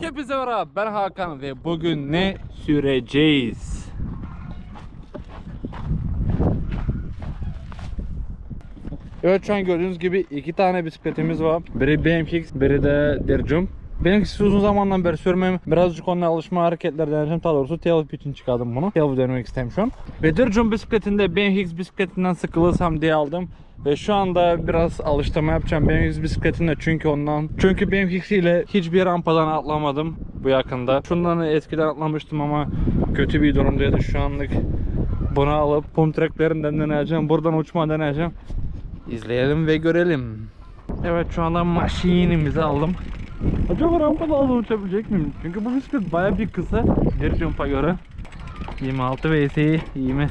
Hepinize merhaba ben Hakan ve bugün ne süreceğiz? Evet şu an gördüğünüz gibi iki tane bisikletimiz var. Biri BMX, biri de Dircum. Benimkisi uzun zamandan beri sürmem. Birazcık onunla alışma hareketler deneyeceğim. Daha doğrusu TLF için çıkardım bunu. TLF denemek istedim şu an. Ve Dircum bisikletinde BMX bisikletinden sıkılırsam diye aldım. Ve şu anda biraz alıştırma yapacağım BMX bisikletinde çünkü ondan. Çünkü BMX ile hiçbir rampadan atlamadım bu yakında. Şundan eskiden atlamıştım ama kötü bir durumdaydı şu anlık. Bunu alıp pump tracklerinden deneyeceğim. Buradan uçma deneyeceğim. İzleyelim ve görelim. Evet şu anda maşinimizi aldım. Acaba rampada aldım uçabilecek miyim? Çünkü bu bisiklet baya bir kısa. Bir jumpa göre. 26 VS'yi iyi mi?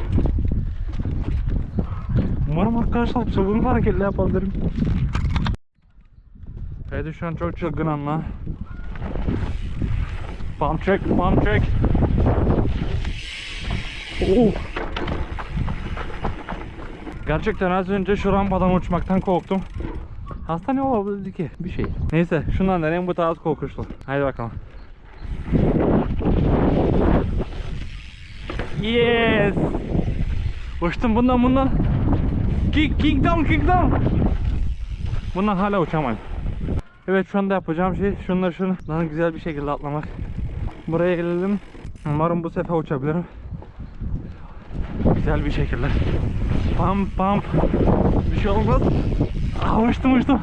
Umarım arkadaşlar çılgın hareketler yapabilirim. Haydi şu an çok çılgın anla. Pump check, pump check. Oh. Gerçekten az önce şu rampadan uçmaktan korktum. Hasta ne olabilirdi ki? Bir şey. Neyse şundan deneyim bu tarz kokuşlu. Haydi bakalım. Yes. Uçtum bundan bundan. Kick, kick down, kick down. Bundan hala uçamayım. Evet şu anda yapacağım şey şunları şunu daha güzel bir şekilde atlamak. Buraya gelelim. Umarım bu sefer uçabilirim. Güzel bir şekilde. Pam pam. Bir şey olmaz. Ah, uçtum uçtum.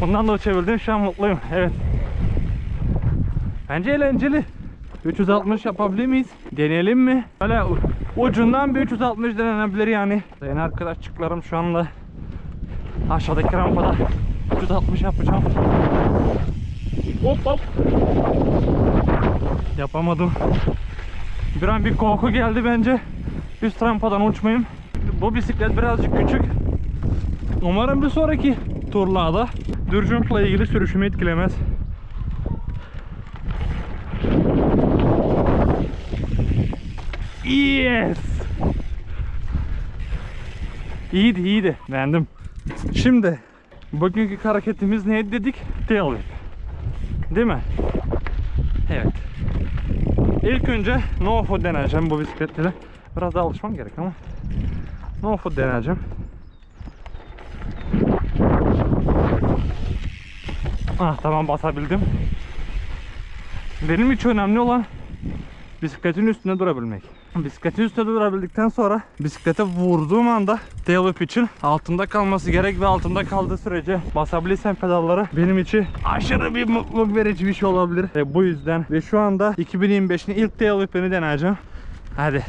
Bundan da uçabildim. Şu an mutluyum. Evet. Bence eğlenceli. 360 yapabilir miyiz? Deneyelim mi? Böyle ucundan bir 360 denenebilir yani. Sayın arkadaşçıklarım şu anda aşağıdaki rampada 360 yapacağım. Hop hop. Yapamadım. Bir an bir korku geldi bence. Üst rampadan uçmayayım. Bu bisiklet birazcık küçük. Umarım bir sonraki turlarda Dürcümp'la ilgili sürüşümü etkilemez. Yes! İyiydi iyiydi. Beğendim. Şimdi bugünkü hareketimiz neydi dedik? Tail whip. Değil mi? Evet. İlk önce no foot deneyeceğim bu bisikletle. Biraz daha alışmam gerek ama. No foot deneyeceğim. Ah tamam basabildim. Benim için önemli olan bisikletin üstünde durabilmek. Bisikletin üstünde durabildikten sonra bisiklete vurduğum anda tail için altında kalması gerek ve altında kaldığı sürece basabilirsem pedalları benim için aşırı bir mutluluk verici bir şey olabilir. Ve bu yüzden ve şu anda 2025'in ilk tail deneyeceğim. Hadi.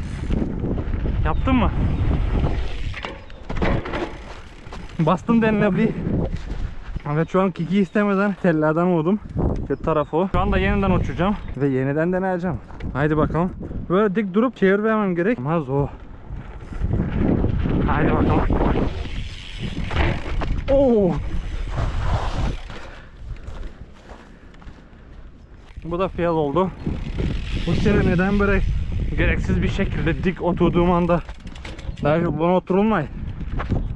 Yaptın mı? Bastım denilebilir. Evet şu an kiki istemeden tellerden vurdum. Bir tarafı. Şu anda yeniden uçacağım ve yeniden deneyeceğim. Haydi bakalım. Böyle dik durup çevirmemem gerek. Ama zor. Haydi bakalım. Oo. Bu da fail oldu. Bu kere neden böyle gereksiz bir şekilde dik oturduğum anda daha buna oturulmay.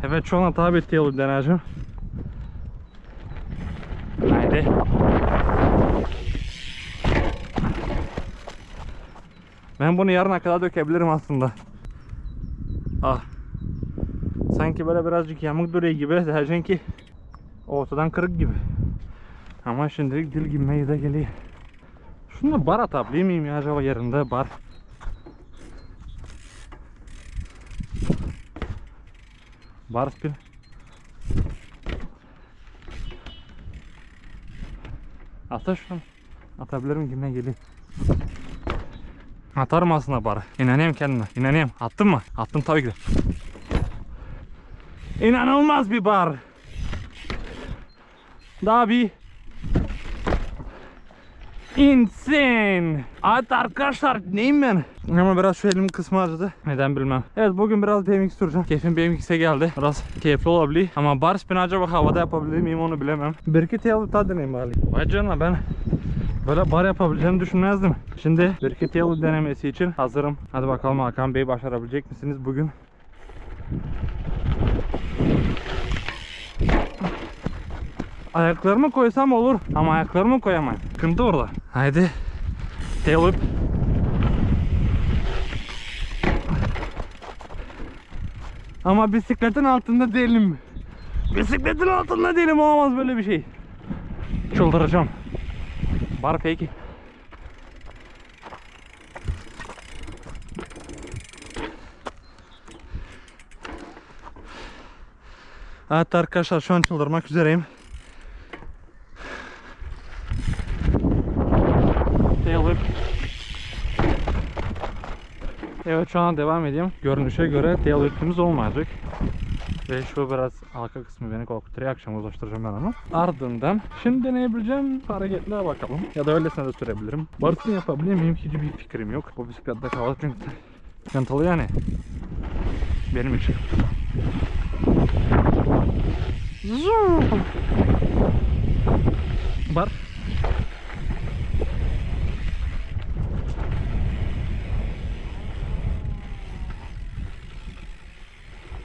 Evet şu an hata bir tail deneyeceğim. Haydi. Ben bunu yarına kadar dökebilirim aslında. Ah. Sanki böyle birazcık yamuk duruyor gibi. Diyeceksin ki ortadan kırık gibi. Ama şimdilik dil gibi de geliyor. Şunu bar atabilir miyim ya acaba yerinde bar? Bar spin. Şunu. Atabilirim gibi geliyor. Atarım aslında barı. İnanıyorum kendime. İnanıyorum. Attın mı? Attım tabii ki de. İnanılmaz bir bar. Daha bir Insane. Evet arkadaşlar neyim ben? Ama biraz şu elimin kısmı acıdı. Neden bilmem. Evet bugün biraz BMX süreceğim. Keyfim BMX'e geldi. Biraz keyifli olabilir. Ama bar spin acaba havada yapabilir miyim onu bilemem. Bir iki tail daha deneyim bari. Vay canına ben böyle bar yapabileceğimi düşünmezdim. Şimdi iki tail denemesi için hazırım. Hadi bakalım Hakan Bey başarabilecek misiniz bugün? Ayaklarımı koysam olur ama ayaklarımı koyamam. Sıkıntı orada. Haydi. Tail whip. Ama bisikletin altında değilim. Bisikletin altında değilim olamaz böyle bir şey. Çıldıracağım. Var peki. Evet arkadaşlar şu an çıldırmak üzereyim. Tail whip. Evet şu an devam edeyim. Görünüşe göre tail whip'imiz olmayacak. Ve şu biraz arka kısmı beni korkutuyor. Akşam uzlaştıracağım ben onu. Ardından şimdi deneyebileceğim hareketlere bakalım. Ya da öylesine de sürebilirim. Varsın yapabilir miyim? Hiç bir fikrim yok. Bu bisiklette hava çünkü sıkıntılı yani. Benim için. Zuuu.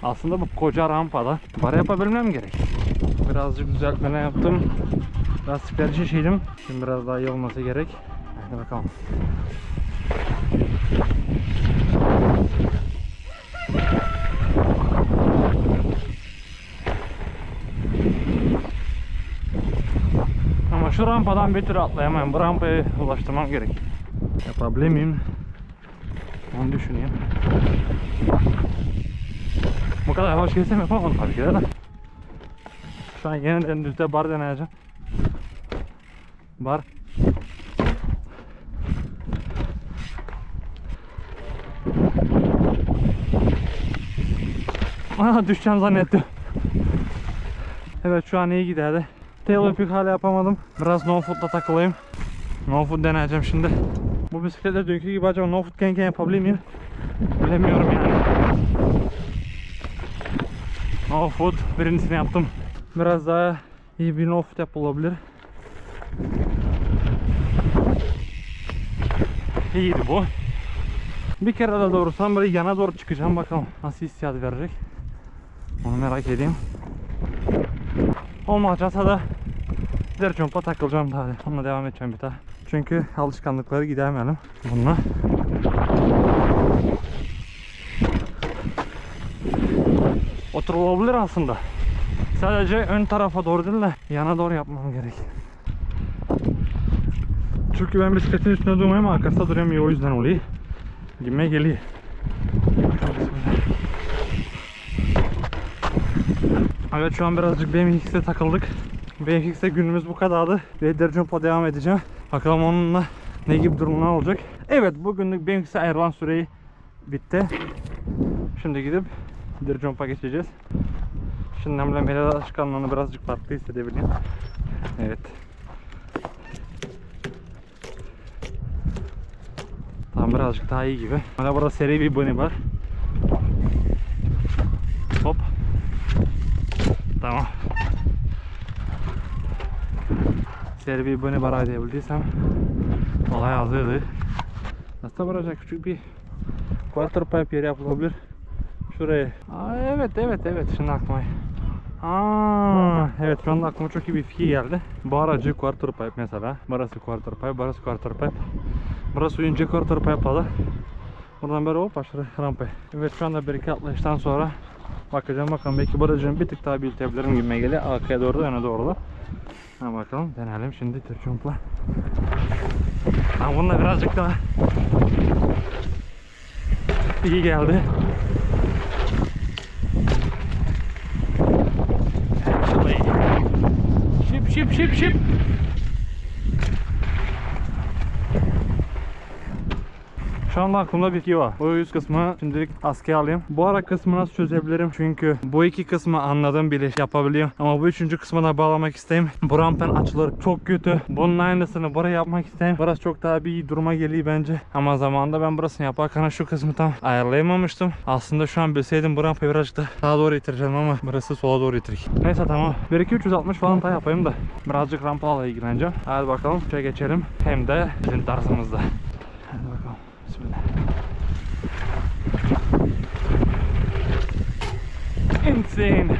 Aslında bu koca rampada bar yapabilmem gerek. Birazcık düzeltmeler yaptım. Lastikler şişirdim. Şimdi biraz daha iyi olması gerek. Hadi bakalım. Ama şu rampadan bir türlü atlayamam. Bu rampaya ulaştırmam gerek. Yapabilir miyim? Onu düşüneyim. Kadar yavaş gelsem yapamam tabii ki de. Şu an yeniden düzde bar deneyeceğim. Bar. Aha düşeceğim zannettim. Evet şu an iyi giderdi. Tail whipping hala yapamadım. Biraz no foot'la takılayım. No deneyeceğim şimdi. Bu bisikletle dünkü gibi acaba no foot kenken yapabilir miyim? Bilemiyorum yani. Foot birincisini yaptım. Biraz daha iyi bir foot yapılabilir. İyiydi bu. Bir kere de doğrursam böyle yana doğru çıkacağım bakalım nasıl hissiyat verecek. Onu merak edeyim. Olmayacaksa da der jumpa takılacağım daha. Onunla devam edeceğim bir daha. Çünkü alışkanlıkları gidemeyelim bununla. Oturulabilir aslında. Sadece ön tarafa doğru değil de yana doğru yapmam gerek. Çünkü ben bisikletin üstünde durmayayım arkasında duramıyor o yüzden oluyor. Gime geliyor. Evet şu an birazcık BMX'e takıldık. BMX'te günümüz bu kadardı. Ve Derjumpa devam edeceğim. Bakalım onunla ne gibi durumlar olacak. Evet bugünlük BMX'e ayrılan süreyi bitti. Şimdi gidip Derjumpa geçeceğiz. Şimdi Nemle Melada alışkanlığını birazcık farklı hissedebiliyorum. Evet. Tam birazcık daha iyi gibi. Hala burada seri bir bunny var. Hop. Tamam. Seri bir bunny var edebildiysem olay hazırdı. Aslında burada küçük bir quarter pipe yeri yapılabilir. Şuraya. Aa, evet evet evet şimdi aklıma. Aa, evet şu anda aklıma çok iyi bir fikir geldi. Bu aracı quarter pipe mesela. Burası quarter pipe, burası quarter pipe. Burası oyuncu quarter pipe adı. Buradan böyle hop aşağı rampa. Evet şu anda bir iki atlayıştan sonra bakacağım bakalım belki bu aracını bir tık daha büyütebilirim gibi geliyor. Arkaya doğru da öne doğru da. Ha bakalım deneyelim şimdi tırçumpla. Ha bununla birazcık daha iyi geldi. Şip şip şip Şu anda aklımda fikir var. Bu yüz kısmı şimdilik askıya alayım. Bu ara kısmı nasıl çözebilirim? Çünkü bu iki kısmı anladım bile yapabiliyorum. Ama bu üçüncü kısmı da bağlamak isteyeyim. Bu rampen açıları çok kötü. Bunun aynısını buraya yapmak isteyeyim. Burası çok daha bir iyi duruma geliyor bence. Ama zamanında ben burasını yaparken şu kısmı tam ayarlayamamıştım. Aslında şu an bilseydim bu rampayı birazcık da sağa doğru itireceğim ama burası sola doğru itirik. Neyse tamam. 1 2 360 falan daha yapayım da birazcık rampalarla ilgileneceğim. Hadi bakalım şöyle geçelim. Hem de bizim tarzımızda. Bismillah. Insane.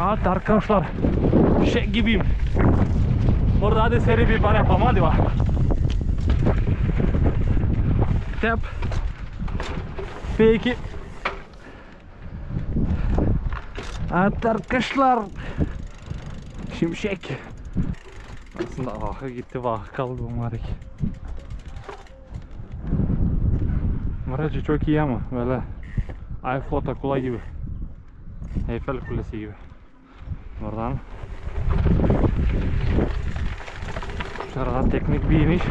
Evet arkadaşlar şey gibiyim. Burada hadi seri bir bar yapalım hadi bak. Tap. Peki. Evet arkadaşlar. Şimşek. Aslında ahı gitti vahı kaldı bu. Aracı çok iyi ama böyle Eiffel takula gibi. Eiffel Kulesi gibi. Buradan Şurada teknik bir iniş.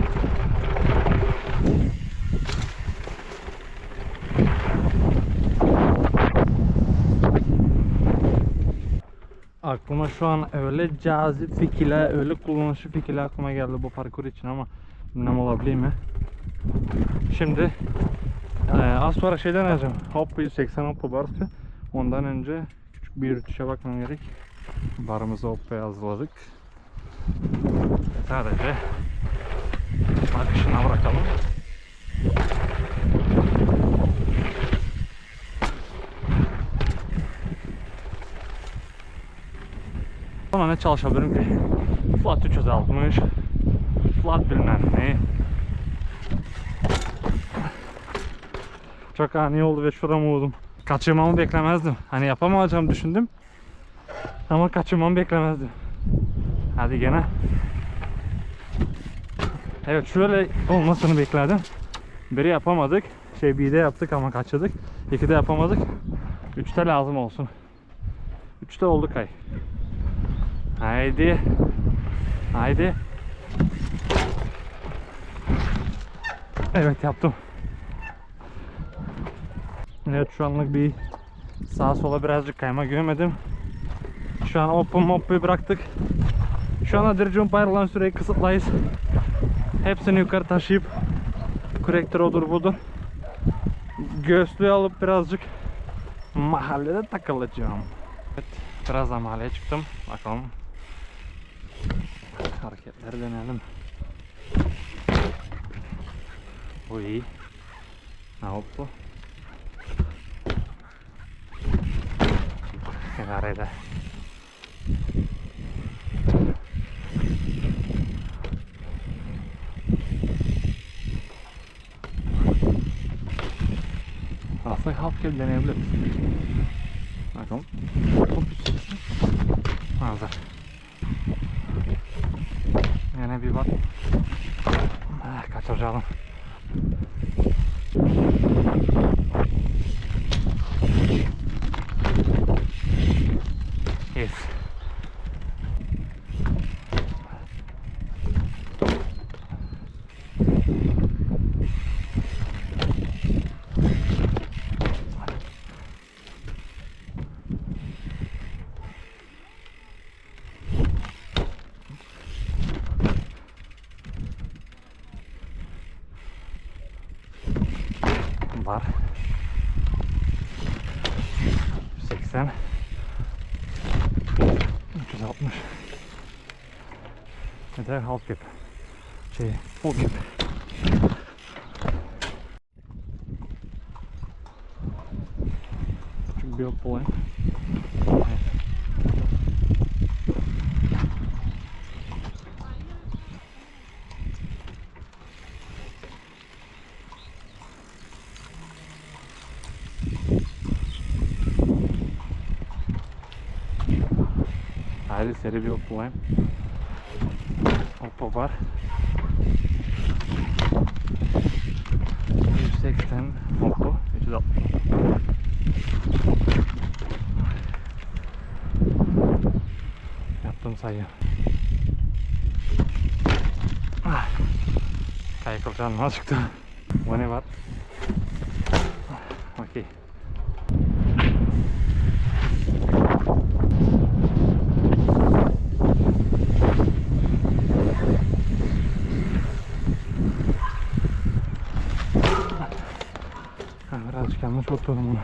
Aklıma şu an öyle cazip fikirler, öyle kullanışlı fikirler aklıma geldi bu parkur için ama bilmem olabilir mi? Şimdi ee, az sonra şeyden alacağım. Hop 180 hop barsı. Ondan önce küçük bir tuşa bakmam gerek. Barımızı hoppaya hazırladık. Sadece akışına bırakalım. Sonra ne çalışabilirim ki? Flat 360 Flat bilmem ne Çok ani oldu ve şuramı vurdum. Kaçırmamı beklemezdim. Hani yapamayacağım düşündüm. Ama kaçırmamı beklemezdim. Hadi gene. Evet şöyle olmasını beklerdim. Biri yapamadık. Şey bir de yaptık ama kaçırdık. İki de yapamadık. Üçte lazım olsun. Üçte olduk ay. Haydi. Haydi. Evet yaptım. Evet şu anlık bir sağa sola birazcık kayma görmedim. Şu an open mop'u bıraktık. Şu an Dirjump ayrılan süreyi kısıtlayız. Hepsini yukarı taşıyıp korektör odur budur. Göğüslüğü alıp birazcık mahallede takılacağım. Evet, biraz da mahalleye çıktım. Bakalım. Hareketleri deneyelim. Bu iyi. Ne oldu? Kenarıyla. Aslında halk gibi deneyebiliriz. Bakalım. Hazır. Yine bir bak. Ah, kaçıracağım. Yes. Var. 180 360 Bir de halk gibi. Şey, full gibi. Küçük bir yol bulayım. Haydi seri bir yol bulayım. Hoppa var. 180 hoppa 360 Yaptım sayı. Ah. Kaykılacağım azıcık da. Bu ne var? Okey. Ha, birazcık yanlış oturdum bunu.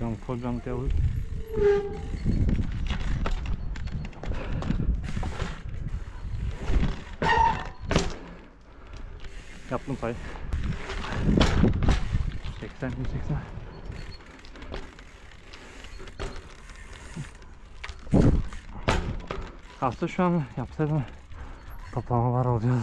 Bakalım full jantı alır. Yaptım pay. 80 180. Aslında şu an yapsaydım toplama var oluyordu.